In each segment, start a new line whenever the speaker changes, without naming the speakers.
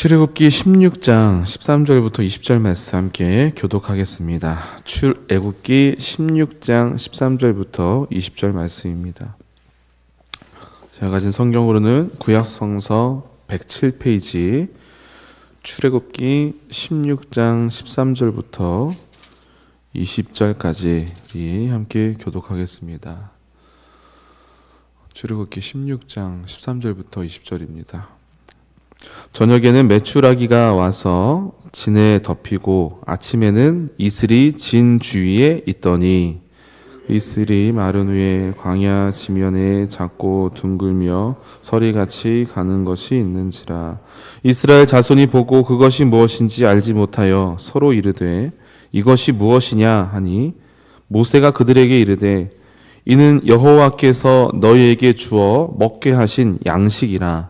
출애굽기 16장 13절부터 20절 말씀 함께 교독하겠습니다. 출애굽기 16장 13절부터 20절 말씀입니다. 제가 가진 성경으로는 구약 성서 107페이지 출애굽기 16장 13절부터 20절까지 우리 함께 교독하겠습니다. 출애굽기 16장 13절부터 20절입니다. 저녁에는 메추라기가 와서 진에 덮이고 아침에는 이슬이 진 주위에 있더니 이슬이 마른 후에 광야 지면에 작고 둥글며 서리같이 가는 것이 있는지라. 이스라엘 자손이 보고 그것이 무엇인지 알지 못하여 서로 이르되 이것이 무엇이냐 하니 모세가 그들에게 이르되 이는 여호와께서 너희에게 주어 먹게 하신 양식이라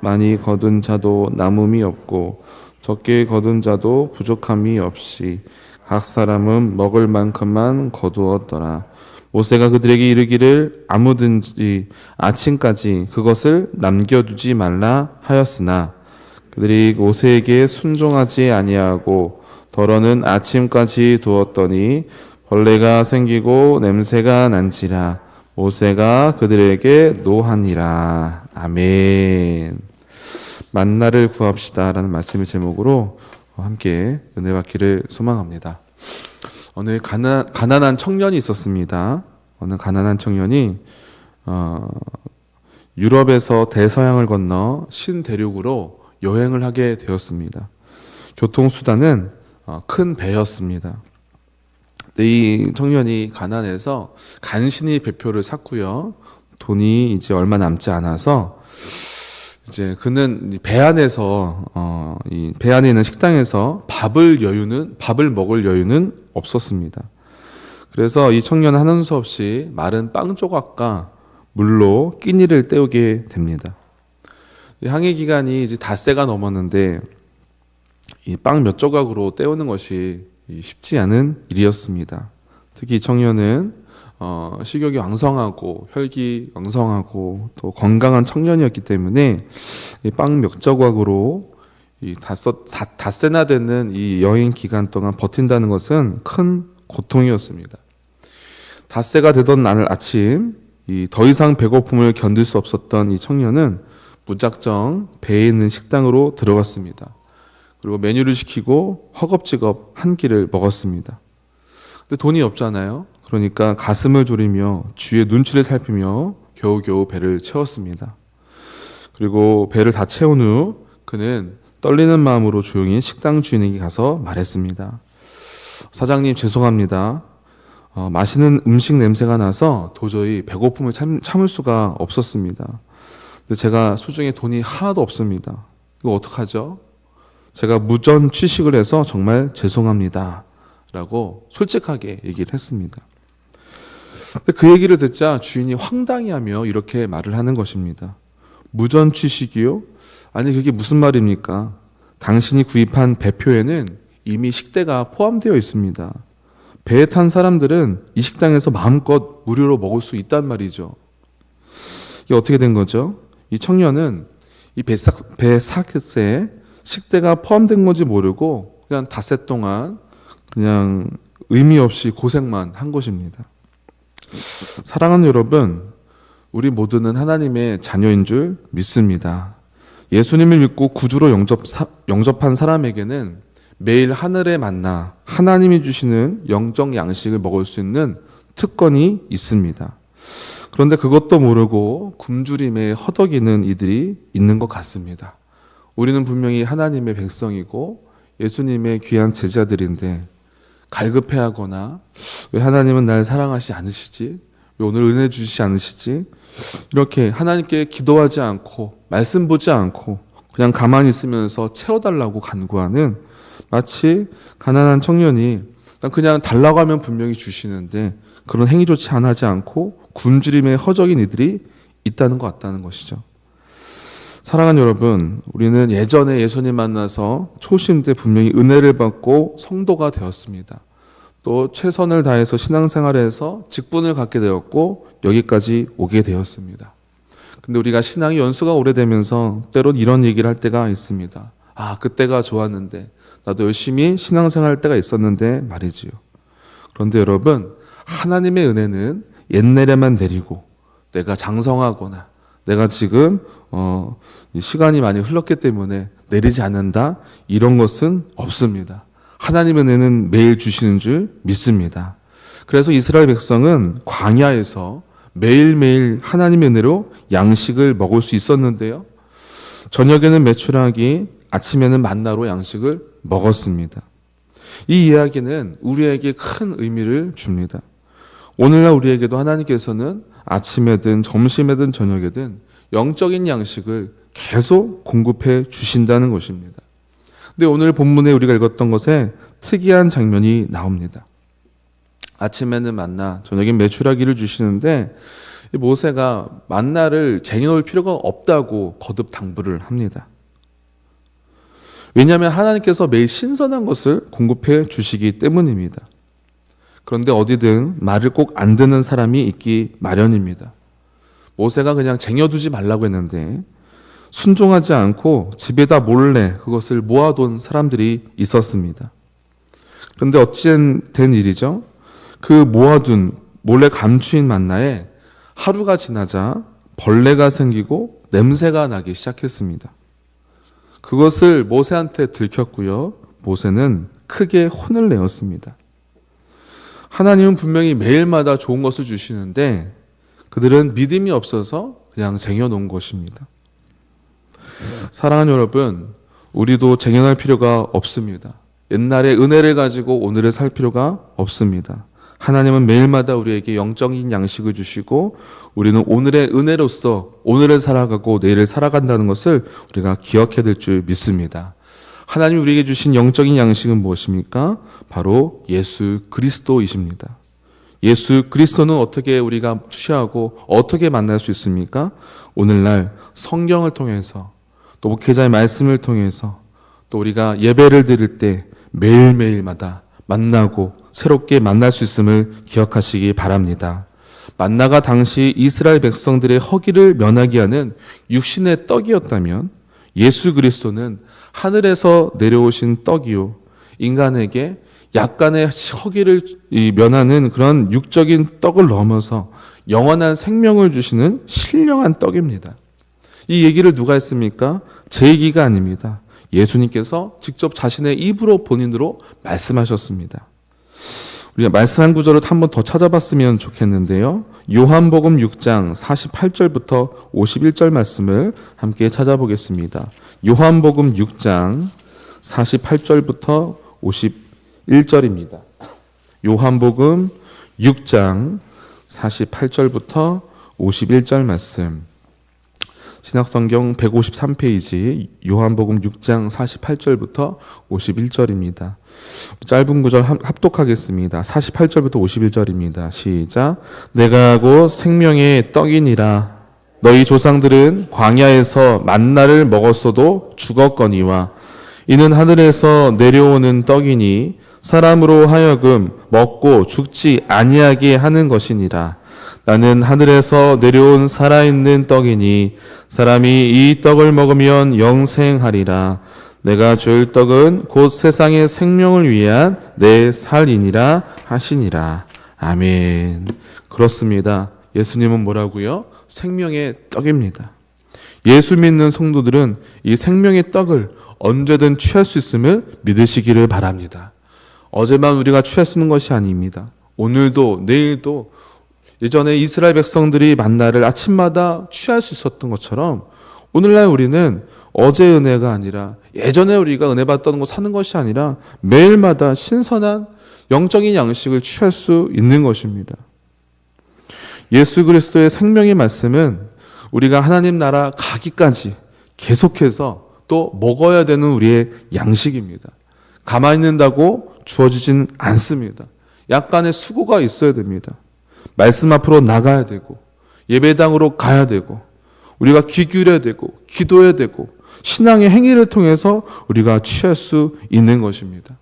많이 거둔 자도 남음이 없고 적게 거둔 자도 부족함이 없이 각 사람은 먹을 만큼만 거두었더라. 모세가 그들에게 이르기를 아무든지 아침까지 그것을 남겨두지 말라 하였으나 그들이 모세에게 순종하지 아니하고 더러는 아침까지 두었더니 벌레가 생기고 냄새가 난지라 모세가 그들에게 노하니라. 아멘. 만나를 구합시다라는 말씀의 제목으로 함께 은혜 받기를 소망합니다. 어느 가난, 가난한 청년이 있었습니다. 어느 가난한 청년이 어, 유럽에서 대서양을 건너 신대륙으로 여행을 하게 되었습니다. 교통수단은 어, 큰 배였습니다. 이 청년이 가난해서 간신히 배표를 샀고요. 돈이 이제 얼마 남지 않아서 이제 그는 배 안에서 어, 이배 안에 있는 식당에서 밥을 여유는 밥을 먹을 여유는 없었습니다. 그래서 이 청년은 하는 수 없이 마른 빵 조각과 물로 끼니를 때우게 됩니다. 이 항해 기간이 이제 닷새가 넘었는데 이 빵 몇 조각으로 때우는 것이 쉽지 않은 일이었습니다. 특히 이 청년은 어, 식욕이 왕성하고 혈기 왕성하고 또 건강한 청년이었기 때문에 빵 몇 조각으로 이 닷새, 닷새나 되는 이 여행 기간 동안 버틴다는 것은 큰 고통이었습니다. 닷새가 되던 날 아침 이 더 이상 배고픔을 견딜 수 없었던 이 청년은 무작정 배에 있는 식당으로 들어갔습니다. 그리고 메뉴를 시키고 허겁지겁 한 끼를 먹었습니다. 근데 돈이 없잖아요. 그러니까 가슴을 졸이며 주위의 눈치를 살피며 겨우겨우 배를 채웠습니다. 그리고 배를 다 채운 후 그는 떨리는 마음으로 조용히 식당 주인에게 가서 말했습니다. 사장님 죄송합니다. 어, 맛있는 음식 냄새가 나서 도저히 배고픔을 참, 참을 수가 없었습니다. 근데 제가 수중에 돈이 하나도 없습니다. 이거 어떡하죠? 제가 무전 취식을 해서 정말 죄송합니다. 라고 솔직하게 얘기를 했습니다. 그 얘기를 듣자 주인이 황당해하며 이렇게 말을 하는 것입니다. 무전 취식이요? 아니 그게 무슨 말입니까? 당신이 구입한 배표에는 이미 식대가 포함되어 있습니다. 배에 탄 사람들은 이 식당에서 마음껏 무료로 먹을 수 있단 말이죠. 이게 어떻게 된 거죠? 이 청년은 이 배삭, 배삭에 식대가 포함된 건지 모르고 그냥 닷새 동안 그냥 의미 없이 고생만 한 것입니다. 사랑하는 여러분, 우리 모두는 하나님의 자녀인 줄 믿습니다. 예수님을 믿고 구주로 영접, 영접한 사람에게는 매일 하늘에 만나 하나님이 주시는 영적 양식을 먹을 수 있는 특권이 있습니다. 그런데 그것도 모르고 굶주림에 허덕이는 이들이 있는 것 같습니다. 우리는 분명히 하나님의 백성이고 예수님의 귀한 제자들인데 갈급해하거나 왜 하나님은 날 사랑하시 않으시지? 왜 오늘 은혜 주시지 않으시지? 이렇게 하나님께 기도하지 않고 말씀 보지 않고 그냥 가만히 있으면서 채워달라고 간구하는 마치 가난한 청년이 그냥 달라고 하면 분명히 주시는데 그런 행위조차 안 하지 않고 굶주림에 허적인 이들이 있다는 것 같다는 것이죠. 사랑하는 여러분, 우리는 예전에 예수님 만나서 초심 때 분명히 은혜를 받고 성도가 되었습니다. 또 최선을 다해서 신앙생활에서 직분을 갖게 되었고 여기까지 오게 되었습니다. 근데 우리가 신앙의 연수가 오래되면서 때론 이런 얘기를 할 때가 있습니다. 아, 그때가 좋았는데 나도 열심히 신앙생활 할 때가 있었는데 말이지요. 그런데 여러분, 하나님의 은혜는 옛날에만 내리고 내가 장성하거나 내가 지금 어, 시간이 많이 흘렀기 때문에 내리지 않는다 이런 것은 없습니다. 하나님의 은혜는 매일 주시는 줄 믿습니다. 그래서 이스라엘 백성은 광야에서 매일매일 하나님의 은혜로 양식을 먹을 수 있었는데요. 저녁에는 메추라기, 아침에는 만나로 양식을 먹었습니다. 이 이야기는 우리에게 큰 의미를 줍니다. 오늘날 우리에게도 하나님께서는 아침에든 점심에든 저녁에든 영적인 양식을 계속 공급해 주신다는 것입니다. 근데 오늘 본문에 우리가 읽었던 것에 특이한 장면이 나옵니다. 아침에는 만나, 저녁엔 메추라기를 주시는데 이 모세가 만나를 쟁여놓을 필요가 없다고 거듭 당부를 합니다. 왜냐하면 하나님께서 매일 신선한 것을 공급해 주시기 때문입니다. 그런데 어디든 말을 꼭 안 듣는 사람이 있기 마련입니다. 모세가 그냥 쟁여두지 말라고 했는데 순종하지 않고 집에다 몰래 그것을 모아둔 사람들이 있었습니다. 그런데 어찌된 일이죠? 그 모아둔 몰래 감추인 만나에 하루가 지나자 벌레가 생기고 냄새가 나기 시작했습니다. 그것을 모세한테 들켰고요. 모세는 크게 혼을 내었습니다. 하나님은 분명히 매일마다 좋은 것을 주시는데 그들은 믿음이 없어서 그냥 쟁여놓은 것입니다. 사랑하는 여러분, 우리도 쟁여놓을 필요가 없습니다. 옛날에 은혜를 가지고 오늘을 살 필요가 없습니다. 하나님은 매일마다 우리에게 영적인 양식을 주시고 우리는 오늘의 은혜로서 오늘을 살아가고 내일을 살아간다는 것을 우리가 기억해야 될 줄 믿습니다. 하나님이 우리에게 주신 영적인 양식은 무엇입니까? 바로 예수 그리스도이십니다. 예수 그리스도는 어떻게 우리가 취하고 어떻게 만날 수 있습니까? 오늘날 성경을 통해서 또 목회자의 말씀을 통해서 또 우리가 예배를 드릴 때 매일매일마다 만나고 새롭게 만날 수 있음을 기억하시기 바랍니다. 만나가 당시 이스라엘 백성들의 허기를 면하게 하는 육신의 떡이었다면 예수 그리스도는 하늘에서 내려오신 떡이요. 인간에게 약간의 허기를 면하는 그런 육적인 떡을 넘어서 영원한 생명을 주시는 신령한 떡입니다. 이 얘기를 누가 했습니까? 제 얘기가 아닙니다. 예수님께서 직접 자신의 입으로 본인으로 말씀하셨습니다. 우리가 말씀 한 구절을 한 번 더 찾아봤으면 좋겠는데요. 요한복음 6장 48절부터 51절 말씀을 함께 찾아보겠습니다. 요한복음 6장 48절부터 51절입니다. 요한복음 6장 48절부터 51절 말씀. 신학성경 153페이지 요한복음 6장 48절부터 51절입니다. 짧은 구절 합독하겠습니다. 48절부터 51절입니다. 시작. 내가 곧 생명의 떡이니라. 너희 조상들은 광야에서 만나를 먹었어도 죽었거니와 이는 하늘에서 내려오는 떡이니 사람으로 하여금 먹고 죽지 아니하게 하는 것이니라. 나는 하늘에서 내려온 살아있는 떡이니 사람이 이 떡을 먹으면 영생하리라. 내가 줄 떡은 곧 세상의 생명을 위한 내 살이니라 하시니라. 아멘. 그렇습니다. 예수님은 뭐라고요? 생명의 떡입니다. 예수 믿는 성도들은 이 생명의 떡을 언제든 취할 수 있음을 믿으시기를 바랍니다. 어제만 우리가 취할 수 있는 것이 아닙니다. 오늘도 내일도 예전에 이스라엘 백성들이 만나를 아침마다 취할 수 있었던 것처럼 오늘날 우리는 어제 은혜가 아니라 예전에 우리가 은혜 받던 거 사는 것이 아니라 매일마다 신선한 영적인 양식을 취할 수 있는 것입니다. 예수 그리스도의 생명의 말씀은 우리가 하나님 나라 가기까지 계속해서 또 먹어야 되는 우리의 양식입니다. 가만히 있는다고 주어지진 않습니다. 약간의 수고가 있어야 됩니다. 말씀 앞으로 나가야 되고 예배당으로 가야 되고 우리가 귀 기울여야 되고 기도해야 되고 신앙의 행위를 통해서 우리가 취할 수 있는 것입니다.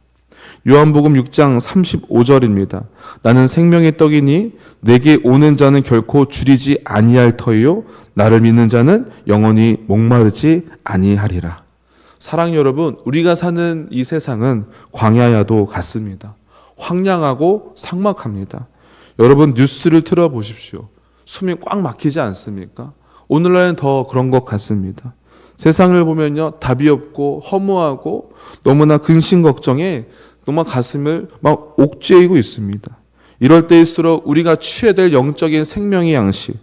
요한복음 6장 35절입니다. 나는 생명의 떡이니 내게 오는 자는 결코 줄이지 아니할 터이요 나를 믿는 자는 영원히 목마르지 아니하리라. 사랑 여러분, 우리가 사는 이 세상은 광야야도 같습니다. 황량하고 삭막합니다. 여러분 뉴스를 틀어 보십시오. 숨이 꽉 막히지 않습니까? 오늘날은 더 그런 것 같습니다. 세상을 보면요, 답이 없고 허무하고 너무나 근심 걱정에 정말 가슴을 막 옥죄이고 있습니다. 이럴 때일수록 우리가 취해야 될 영적인 생명의 양식,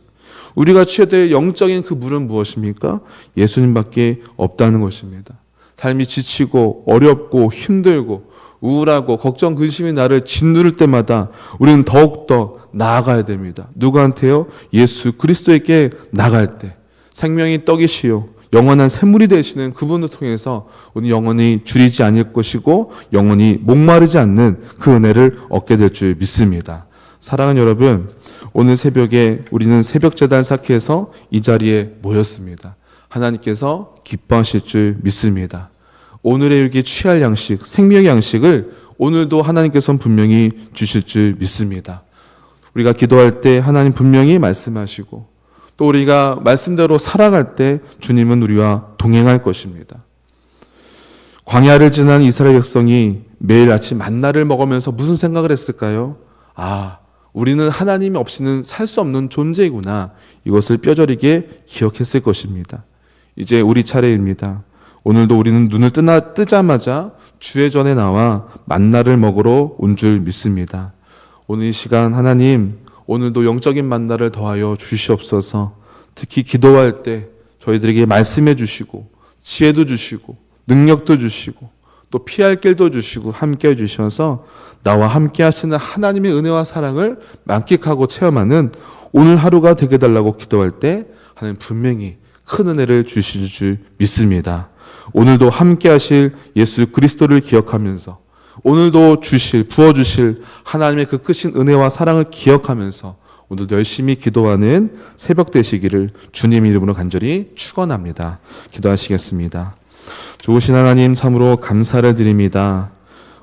우리가 취해야 될 영적인 그 물은 무엇입니까? 예수님밖에 없다는 것입니다. 삶이 지치고 어렵고 힘들고 우울하고 걱정 근심이 나를 짓누를 때마다 우리는 더욱더 나아가야 됩니다. 누구한테요? 예수 그리스도에게 나갈 때 생명이 떡이시요 영원한 샘물이 되시는 그분을 통해서 우리 영원히 줄이지 않을 것이고 영원히 목마르지 않는 그 은혜를 얻게 될 줄 믿습니다. 사랑하는 여러분, 오늘 새벽에 우리는 새벽 재단 사케에서 이 자리에 모였습니다. 하나님께서 기뻐하실 줄 믿습니다. 오늘의 이렇게 취할 양식, 생명의 양식을 오늘도 하나님께서는 분명히 주실 줄 믿습니다. 우리가 기도할 때 하나님 분명히 말씀하시고 또 우리가 말씀대로 살아갈 때 주님은 우리와 동행할 것입니다. 광야를 지난 이스라엘 백성이 매일 아침 만나를 먹으면서 무슨 생각을 했을까요? 아, 우리는 하나님이 없이는 살 수 없는 존재이구나. 이것을 뼈저리게 기억했을 것입니다. 이제 우리 차례입니다. 오늘도 우리는 눈을 뜨나, 뜨자마자 주의 전에 나와 만나를 먹으러 온 줄 믿습니다. 오늘 이 시간 하나님, 오늘도 영적인 만나를 더하여 주시옵소서. 특히 기도할 때 저희들에게 말씀해 주시고, 지혜도 주시고, 능력도 주시고, 또 피할 길도 주시고, 함께 해 주셔서 나와 함께 하시는 하나님의 은혜와 사랑을 만끽하고 체험하는 오늘 하루가 되게 달라고 기도할 때 하나님 분명히 큰 은혜를 주실 줄 믿습니다. 오늘도 함께 하실 예수 그리스도를 기억하면서 오늘도 주실 부어 주실 하나님의 그 크신 은혜와 사랑을 기억하면서 오늘 열심히 기도하는 새벽 되시기를 주님 이름으로 간절히 축원합니다. 기도하시겠습니다. 좋으신 하나님 참으로 감사를 드립니다.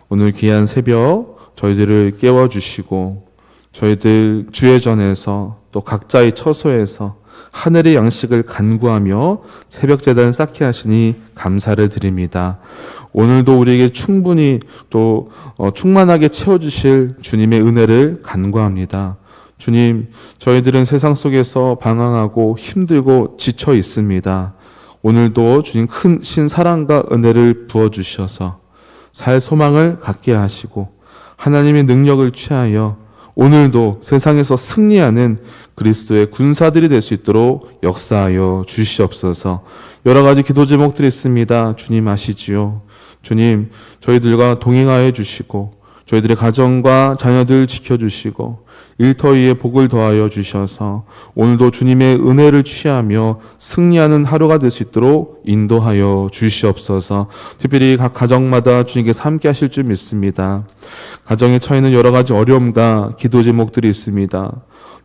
오늘 귀한 새벽 저희들을 깨워 주시고 저희들 주의 전에서 또 각자의 처소에서 하늘의 양식을 간구하며 새벽 재단을 쌓게 하시니 감사를 드립니다. 오늘도 우리에게 충분히 또 어, 충만하게 채워주실 주님의 은혜를 간구합니다. 주님, 저희들은 세상 속에서 방황하고 힘들고 지쳐 있습니다. 오늘도 주님 큰 신 사랑과 은혜를 부어 주셔서 살 소망을 갖게 하시고 하나님의 능력을 취하여 오늘도 세상에서 승리하는 그리스도의 군사들이 될 수 있도록 역사하여 주시옵소서. 여러 가지 기도 제목들이 있습니다. 주님 아시지요? 주님, 저희들과 동행하여 주시고 저희들의 가정과 자녀들 지켜주시고 일터 위에 복을 더하여 주셔서 오늘도 주님의 은혜를 취하며 승리하는 하루가 될 수 있도록 인도하여 주시옵소서. 특별히 각 가정마다 주님께서 함께 하실 줄 믿습니다. 가정에 처해있는 여러 가지 어려움과 기도 제목들이 있습니다.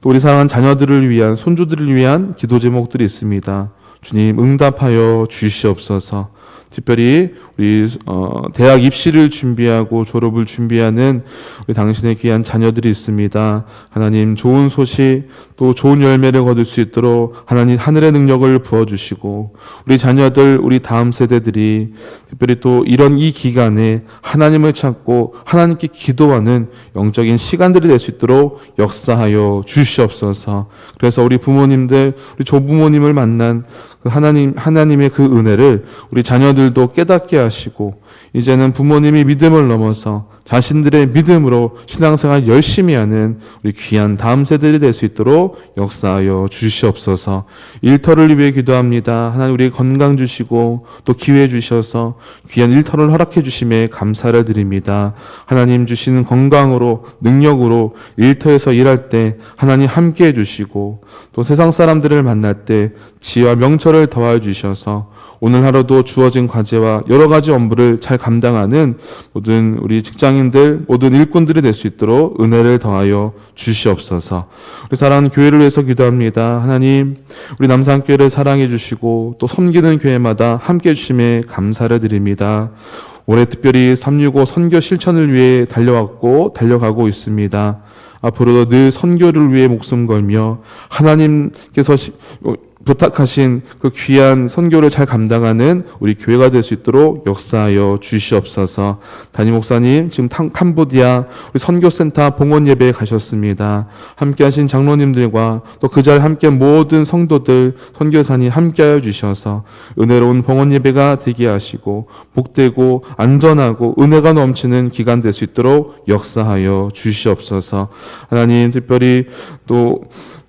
또 우리 사랑하는 자녀들을 위한 손주들을 위한 기도 제목들이 있습니다. 주님 응답하여 주시옵소서. 특별히 우리 어, 대학 입시를 준비하고 졸업을 준비하는 우리 당신의 귀한 자녀들이 있습니다. 하나님 좋은 소식 또 좋은 열매를 거둘 수 있도록 하나님 하늘의 능력을 부어 주시고 우리 자녀들 우리 다음 세대들이 특별히 또 이런 이 기간에 하나님을 찾고 하나님께 기도하는 영적인 시간들이 될 수 있도록 역사하여 주시옵소서. 그래서 우리 부모님들 우리 조부모님을 만난 그 하나님 하나님의 그 은혜를 우리 자녀들 도 깨닫게 하시고 이제는 부모님이 믿음을 넘어서 자신들의 믿음으로 신앙생활 열심히 하는 우리 귀한 다음 세대들이 될 수 있도록 역사하여 주시옵소서. 일터를 위해 기도합니다. 하나님 우리 건강 주시고 또 기회 주셔서 귀한 일터를 허락해 주심에 감사를 드립니다. 하나님 주시는 건강으로 능력으로 일터에서 일할 때 하나님 함께 해 주시고 또 세상 사람들을 만날 때 지혜와 명철을 더하여 주셔서 오늘 하루도 주어진 과제와 여러 가지 업무를 잘 감당하는 모든 우리 직장인들, 모든 일꾼들이 될 수 있도록 은혜를 더하여 주시옵소서. 우리 사랑하는 교회를 위해서 기도합니다. 하나님, 우리 남산교회를 사랑해 주시고 또 섬기는 교회마다 함께 해주심에 감사를 드립니다. 올해 특별히 365 선교 실천을 위해 달려왔고 달려가고 있습니다. 앞으로도 늘 선교를 위해 목숨 걸며 하나님께서 시- 어, 부탁하신 그 귀한 선교를 잘 감당하는 우리 교회가 될 수 있도록 역사하여 주시옵소서. 담임 목사님 지금 탕- 캄보디아 우리 선교센터 봉헌 예배에 가셨습니다. 함께하신 장로님들과 또 그 자리에 함께 모든 성도들 선교사님 함께하여 주셔서 은혜로운 봉헌 예배가 되게 하시고 복되고 안전하고 은혜가 넘치는 기간 될 수 있도록 역사하여 주시옵소서. 하나님 특별히 또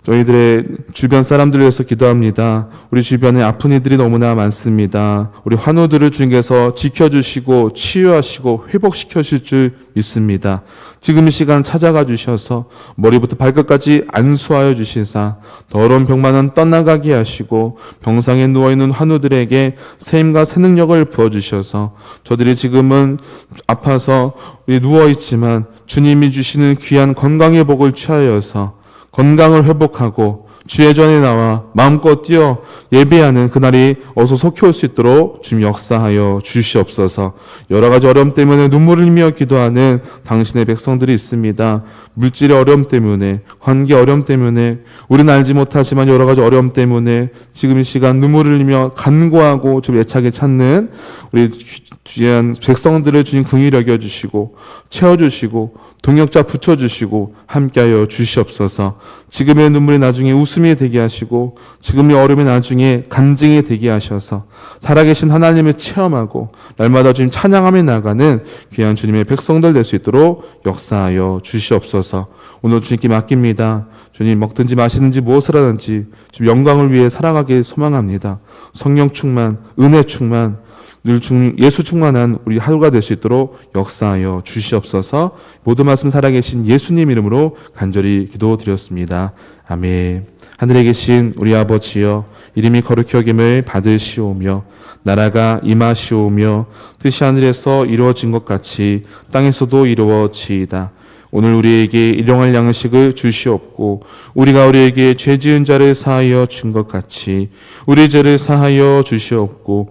저희들의 주변 사람들을 위해서 기도합니다. 우리 주변에 아픈 이들이 너무나 많습니다. 우리 환우들을 주님께서 지켜주시고 치유하시고 회복시켜 주실 줄 믿습니다. 지금 이 시간 찾아가 주셔서 머리부터 발끝까지 안수하여 주시사 더러운 병만은 떠나가게 하시고 병상에 누워있는 환우들에게 세임과 새 능력을 부어주셔서 저들이 지금은 아파서 누워있지만 주님이 주시는 귀한 건강의 복을 취하여서 건강을 회복하고 주의 전에 나와 마음껏 뛰어 예배하는 그날이 어서 속히 올 수 있도록 주님 역사하여 주시옵소서. 여러 가지 어려움 때문에 눈물을 흘리며 기도하는 당신의 백성들이 있습니다. 물질의 어려움 때문에, 관계 어려움 때문에, 우리는 알지 못하지만 여러 가지 어려움 때문에 지금 이 시간 눈물을 흘리며 간구하고 좀 애착에 찾는 우리 귀한 백성들을 주님 긍휼히 여겨 주시고 채워 주시고 동역자 붙여주시고 함께하여 주시옵소서. 지금의 눈물이 나중에 웃음이 되게 하시고 지금의 얼음이 나중에 간증이 되게 하셔서 살아계신 하나님을 체험하고 날마다 주님 찬양하며 나가는 귀한 주님의 백성들 될 수 있도록 역사하여 주시옵소서. 오늘 주님께 맡깁니다. 주님 먹든지 마시든지 무엇을 하든지 주님 영광을 위해 살아가길 소망합니다. 성령 충만, 은혜 충만, 늘 중, 예수 충만한 우리 하루가 될 수 있도록 역사하여 주시옵소서 모든 말씀 살아계신 예수님 이름으로 간절히 기도드렸습니다. 아멘. 하늘에 계신 우리 아버지여 이름이 거룩히 여김을 받으시오며 나라가 임하시오며 뜻이 하늘에서 이루어진 것 같이 땅에서도 이루어지이다. 오늘 우리에게 일용할 양식을 주시옵고 우리가 우리에게 죄 지은 자를 사하여 준 것 같이 우리 죄를 사하여 주시옵고